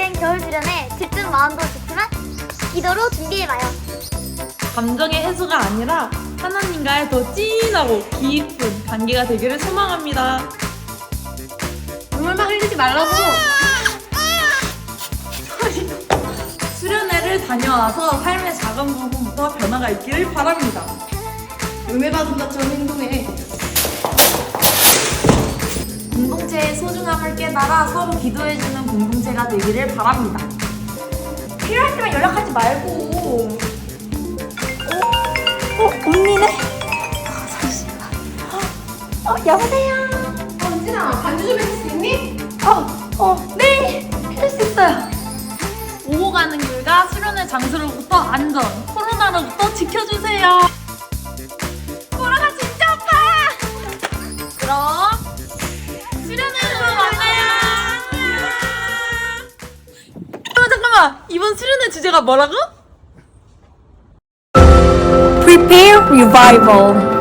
오랜 겨울 수련회 들뜬 마음도 좋지만 기도로 준비해봐요. 감정의 해소가 아니라 하나님과의 더 진하고 깊은 관계가 되기를 소망합니다. 눈물만 흘리지 말라고. 수련회를 다녀와서 삶의 작은 부분부터 변화가 있기를 바랍니다. 음해받은 것처럼 행동해. 공동체의 소중함을 깨달아 서로 기도해주는 공동체가 되기를 바랍니다. 필요할 때만 연락하지 말고. 어, 언니네? 어, 잠시만. 어, 여보세요? 언진아, 반주 좀 해줄 수 있니? 어, 어, 네! 해줄 수 있어요. 오고 가는 길과 수련회 장소로부터 안전, 코로나로부터 지켜주세요. 잠깐만 이번 수련회 주제가 뭐라고? Prepare Revival